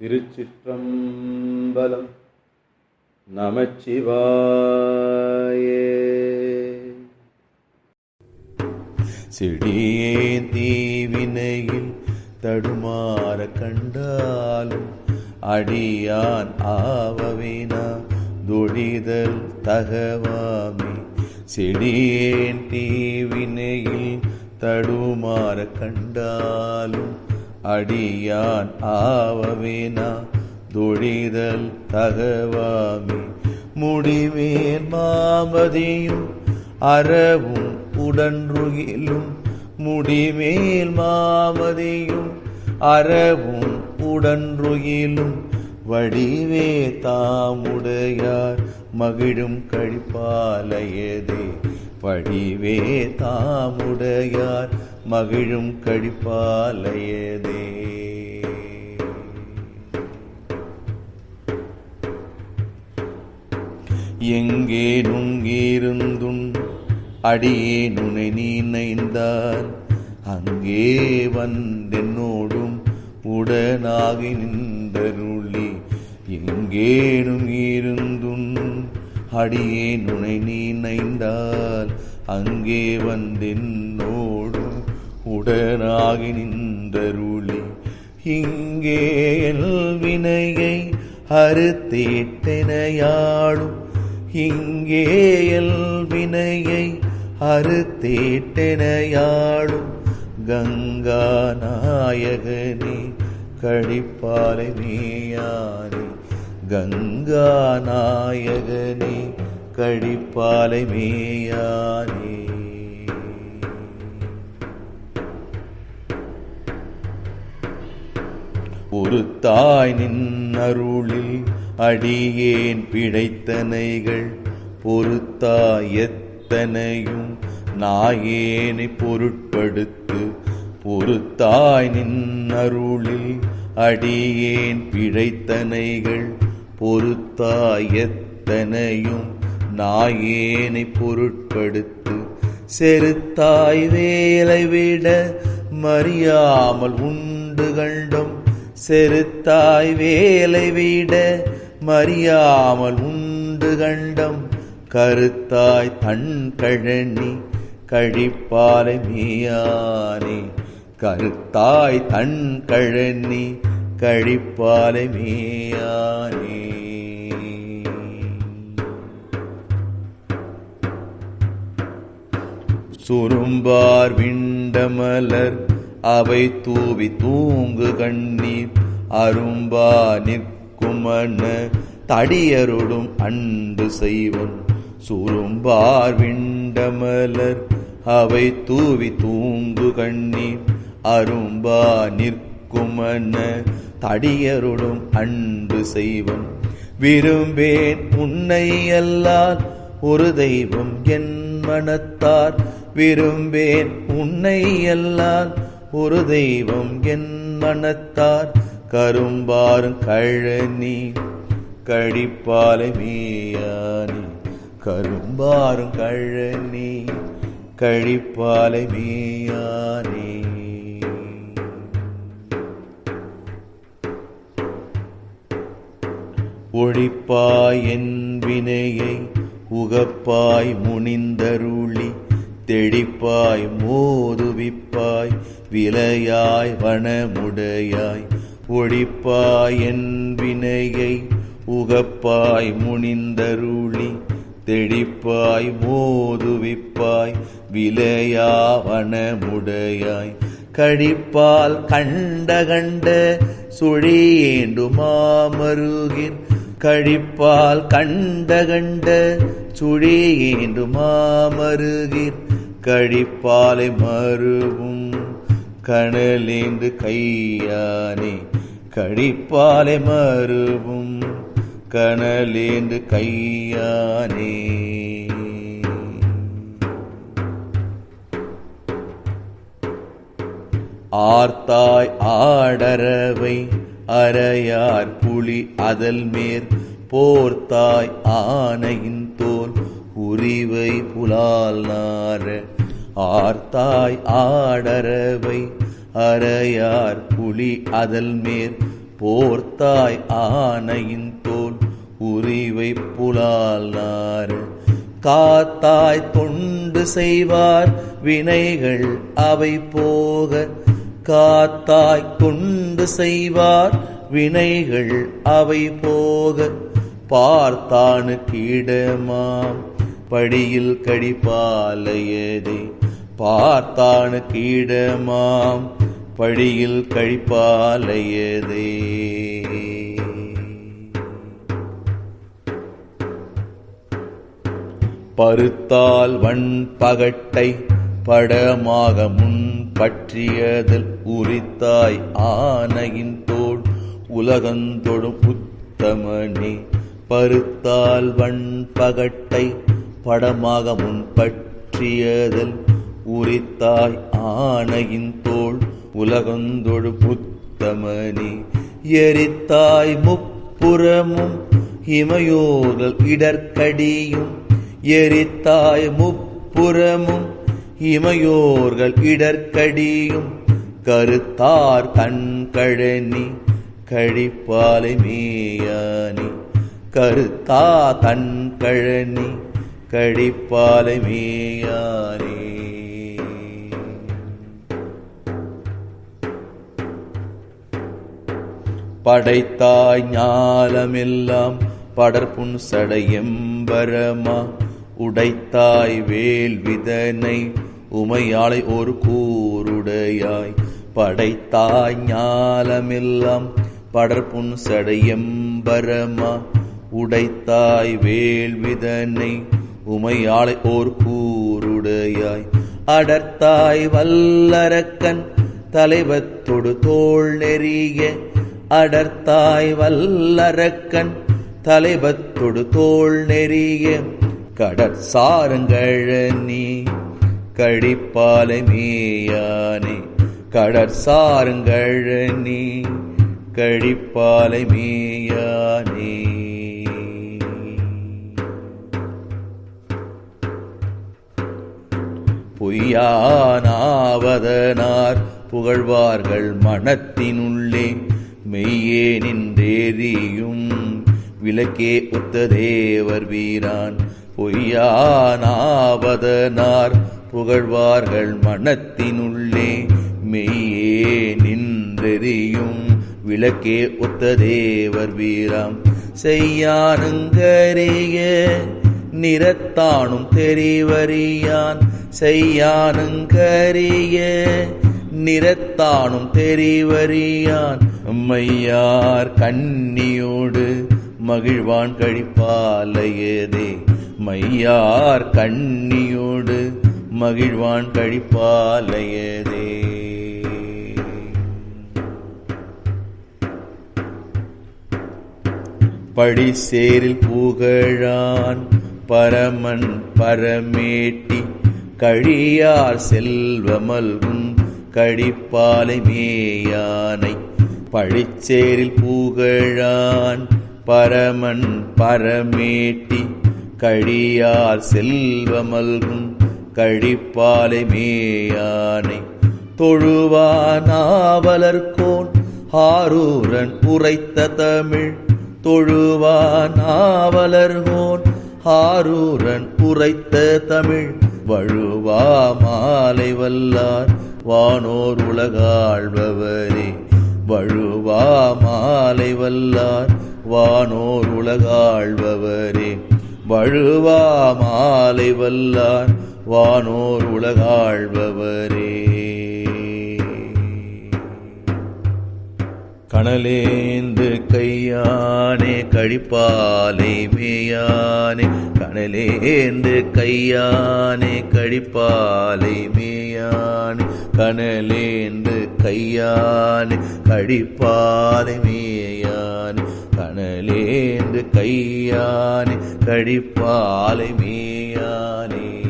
திருச்சிற்றம்பலம் நமச்சிவாயே. செடியேன் தீவினையில் தடுமாற கண்டாலும் அடியான் ஆவவினா துடிதல் தகவாமே. செடியேன் தீவினையில் தடுமாற கண்டாலும் அடியான் ஆவவேனா? தொழிதல் தகவாமே. முடிவேன் மாமதியும் அறவும் உடன்றுகிலும் முடிமேல் மாமதியும் அறவும் உடன்றுகிலும் வடிவே தாமுடையார் மகிழும் கழிப்பாலையதே. பழிவே தாமுடையார் மகிழும் கழிப்பாலையதே எங்கே நுங்கிருந்தும் அடியே நுனை நீனைந்தால் அங்கே வந்தென்னோடும் உடனாகி நின்றருளி. எங்கேனும் இருந்தும் அடியே நுனை நீனைந்தால் அங்கே வந்தென்னோடும் உடனாகி நின்றருளி. இங்கே எல் வினையை அறுத்தேட்டெனையாடும். இங்கே எல் வினையை அறுத்தேட்டெனையாடும். கங்கா நாயகனே கழிப்பாலை நீயானே கங்கா நாயகனே கழிப்பாலை மேயானே. ஒரு தாய் நின்னருளில் அடியேன் பிழைத்தனைகள் பொறுத்தாய் எத்தனையும் நாயேனை பொருட்படுத்து பொறுத்தாய் நின்னருளில் அடியேன் பிழைத்தனைகள் பொறுத்தாயத்தனையும் நாயேனை பொருட்படுத்து. செருத்தாய் வேலை விட மறியாமல் உண்டு கண்டும். செருத்தாய் வேலை விட மறியாமல் உண்டு கண்டம். கருத்தாய் தன் கழனி கழிப்பாலை மீயானே. கருத்தாய் தன் கழனி கழிப்பாலை மேயானே. சுரும்பார் விண்டமலர் அவை தூவி தூங்கு கண்ணீர். அரும்பா நிற்குமன தடியருடும் அன்பு செய்வன். சுரும்பார் விண்டமலர் அவை தூவி தூங்கு கண்ணீர். அரும்பா நிற்குமன தடியருடும் அன்பு செய்வன். விரும்பேன் உன்னை அல்லால் ஒரு தெய்வம் என் மனத்தார். விரும்பேன் உன்னை அல்லால் ஒரு தெய்வம் என் மனத்தார். கரும்பாரும் கழனி கழிப்பாலை மீயானி. கரும்பாரும் கழனி கழிப்பாலை மீயானே. ஒழிப்பாய் என் வினையை உகப்பாய் முனிந்தருளி தெடிப்பாய் மோதுவிப்பாய் விலையாய் வனமுடையாய். ஒழிப்பாய் என் வினையை உகப்பாய் முனிந்தருளி தெடிப்பாய் மோதுவிப்பாய் விலையா வனமுடையாய். கழிப்பால் கண்ட கண்ட சுழியேண்டுமாமருகின் கழிப்பால் கண்ட கண்ட சுழியேண்டு மாமருகிர். கழிப்பாலை மருவும் கணலேந்து கையானே. கழிப்பாலை மருவும் கணலேந்து கையானே. ஆர்த்தாய் ஆடரவை அரையார் புலி அதல் மேற் போர்த்தாய் ஆனையின் தோல் உரிவை புலால் நார ஆர்த்தாய் ஆடரவை அரையார் புலி அதல் மேற் போர்த்தாய் ஆனையின் தோல் உரிவை புலால் நாறு காத்தாய் தொண்டு செய்வார் வினைகள் அவை போக காத்தாய் கொண்டு செய்வார். வினைகள் அவை போக பார்த்தானு கீடமாம். படியில் கழிப்பாலையதே பார்த்தானு கீடமாம். படியில் கழிப்பாலையதே பருத்தால் வன் பகட்டை படமாக முன் பற்றியதில் உரித்தாய் ஆனையின் தோல் உலகந்தொடும் உத்தமனே. பருத்தால் வன் பகட்டை படமாக முன் பற்றியதில் உரித்தாய் ஆனையின் தோல் உலகந்தொடு புத்தமணி எரித்தாய் முப்புறமும் இமயோகல் இடர்க்கடியும் எரித்தாய் முப்புறமும் இமையோர்கள் இடர்கடியும் கருத்தார் கண்கழனி கழிப்பாலை மேயானி. கருத்தா கண்கழனி கழிப்பாலை மேயானே. படைத்தாய் ஞாலமெல்லாம் படர்புன் சடையம்பரமா. உடைத்தாய் வேள்விதனை உமையாளை ஒரு கூருடையாய் படைத்தாய் ஞாலமெல்லாம். படற்புண் சடையம்பரமா உடைத்தாய் வேள்விதனை. உமையாளை ஓர் கூருடையாய் அடர்த்தாய் வல்லரக்கன். தலைவத்தொடு தோள் நெறிய அடர்த்தாய் வல்லரக்கன். தலைவத்தொடு தோள் நெறிய கடற்சாரங்கழ நீ கழிப்பாலை மேயானே. கடற்சாருங்கழனி கழிப்பாலை மேயானே. பொய்யானாவதனார் புகழ்வார்கள் மனத்தினுள்ளே. மெய்யே நின்றேறியும் விளக்கே ஒத்த தேவர் வீரான். பொய்யானாவதனார் புகழ்வார்கள் மனத்தினுள்ளே. மெய்யே நின்றெறியும் விளக்கே ஒத்த தேவர் வீரம். செய்யானுங்கரிய நிறத்தானும் தெரிவறியான். செய்யானுங்கரிய நிறத்தானும் தெரிவறியான். மையார் கண்ணியோடு மகிழ்வான் கழிப்பாலையதே. மையார் கண்ணியோடு மகிழ்வான் கழிப்பாலையதே. படிசேரில் புகழான் பரமன் பரமேட்டி கழியார் செல்வமல்கும் கழிப்பாலை மேயானை. பழிச்சேரில் புகழான் பரமன் பரமேட்டி கழியார் செல்வமல்கும் கழிப்பாலை மேயானை தொழுவானாவலர்கோன் ஆரூரன் உரைத்த தமிழ் தொழுவானாவலர்கோன் ஆரூரன் உரைத்த தமிழ் வழுவா மாலை வல்லார். வானோர் உலகாழ்பவரே வழுவா மாலை வல்லார். வானோர் உலகாழ்பவரே வழுவா மாலை வல்லார். வானோர் உலகாழ்பவரே. கணலேந்து கையானே கழிப்பாலை மேயானே. கணலேந்து கையானே கழிப்பாலை மேயானே. கணலேந்து கையானே கழிப்பாலை மேயானே. கணலேந்து கையானே கழிப்பாலை மேயானே.